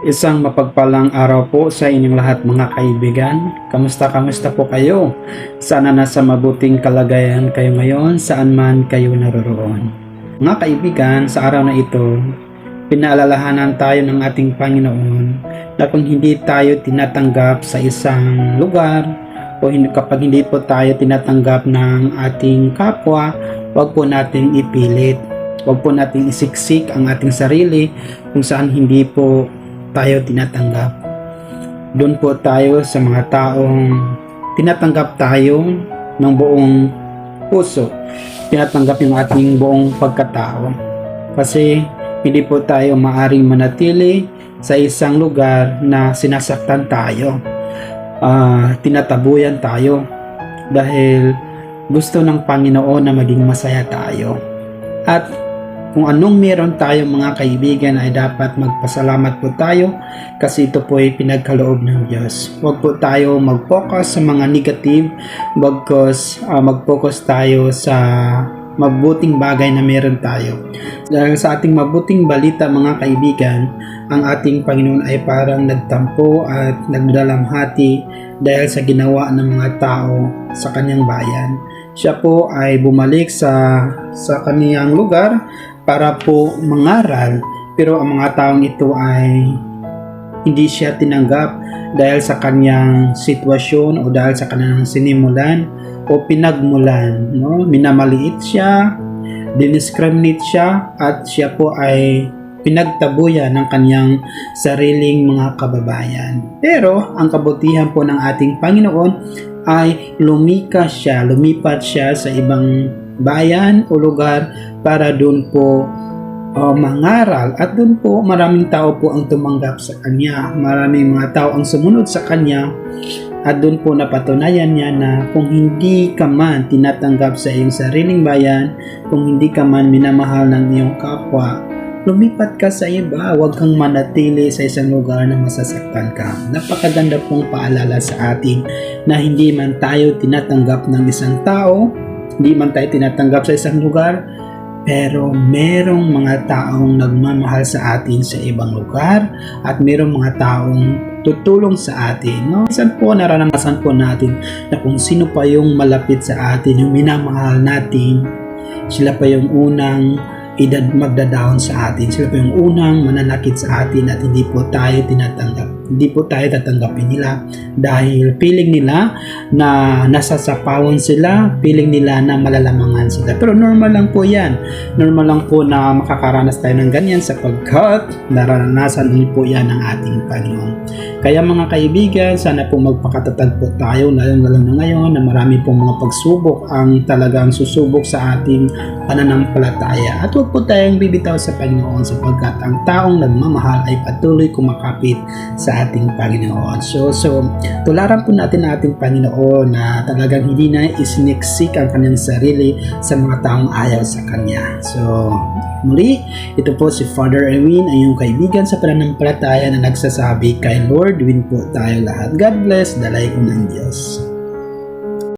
Isang mapagpalang araw po sa inyong lahat mga kaibigan. Kamusta kamusta po kayo? Sana nasa mabuting kalagayan kayo ngayon saan man kayo naroroon. Mga kaibigan, sa araw na ito, pinaalalahanan tayo ng ating Panginoon na kung hindi tayo tinatanggap sa isang lugar o kapag hindi po tayo tinatanggap ng ating kapwa, huwag po nating ipilit. Huwag po nating isiksik ang ating sarili kung saan hindi po tayo tinatanggap. Doon po tayo sa mga taong tinatanggap tayo ng buong puso. Tinatanggap yung ating buong pagkatao. Kasi hindi po tayo maaring manatili sa isang lugar na sinasaktan tayo. Ah, tinatabuyan tayo dahil gusto ng Panginoon na maging masaya tayo. At kung anong meron tayo mga kaibigan ay dapat magpasalamat po tayo kasi ito po ay pinagkaloob ng Diyos. Huwag po tayo mag-focus sa mga negative bagkos ah, mag-focus tayo sa mabuting bagay na meron tayo. Dahil sa ating mabuting balita mga kaibigan, ang ating Panginoon ay parang nagtampo at nagdalamhati dahil sa ginawa ng mga tao sa kanyang bayan. Siya po ay bumalik sa sa kaniyang lugar para po mangaral pero ang mga taong ito ay hindi siya tinanggap dahil sa kanyang sitwasyon o dahil sa kanyang sinimulan o pinagmulan no minamaliit siya diniscriminate siya at siya po ay pinagtabuyan ng kanyang sariling mga kababayan. Pero ang kabutihan po ng ating Panginoon ay lumikas siya, lumipat siya sa ibang bayan o lugar para doon po uh, mangaral at doon po maraming tao po ang tumanggap sa kanya. Maraming mga tao ang sumunod sa kanya at doon po napatunayan niya na kung hindi ka man tinatanggap sa iyong sariling bayan, kung hindi ka man minamahal ng iyong kapwa, lumipat ka sa iba, huwag kang manatili sa isang lugar na masasaktan ka. Napakaganda pong paalala sa atin na hindi man tayo tinatanggap ng isang tao, hindi man tayo tinatanggap sa isang lugar, pero merong mga taong nagmamahal sa atin sa ibang lugar at merong mga taong tutulong sa atin. No? Minsan po naranasan po natin na kung sino pa yung malapit sa atin, yung minamahal natin, sila pa yung unang idad magdadahon sa atin. Sila pa yung unang mananakit sa atin at hindi po tayo tinatanggap. Hindi po tayo tatanggapin nila dahil feeling nila na nasasapawan sila, feeling nila na malalamangan sila. Pero normal lang po yan. Normal lang po na makakaranas tayo ng ganyan sapagkat naranasan din po yan ng ating Panginoon. Kaya mga kaibigan, sana po magpakatatag po tayo lalo na lang ngayon na marami pong mga pagsubok ang talagang susubok sa ating pananampalataya. At huwag po tayong bibitaw sa Panginoon sapagkat ang taong nagmamahal ay patuloy kumakapit sa ating Panginoon. So, so tularan po natin ating Panginoon na talagang hindi na isiniksik ang kanyang sarili sa mga taong ayaw sa Kanya. So, muli, ito po si Father Erwin, ang iyong kaibigan sa pananampalataya na nagsasabi kay Lord, win po tayo lahat. God bless, dalay ko ng Diyos.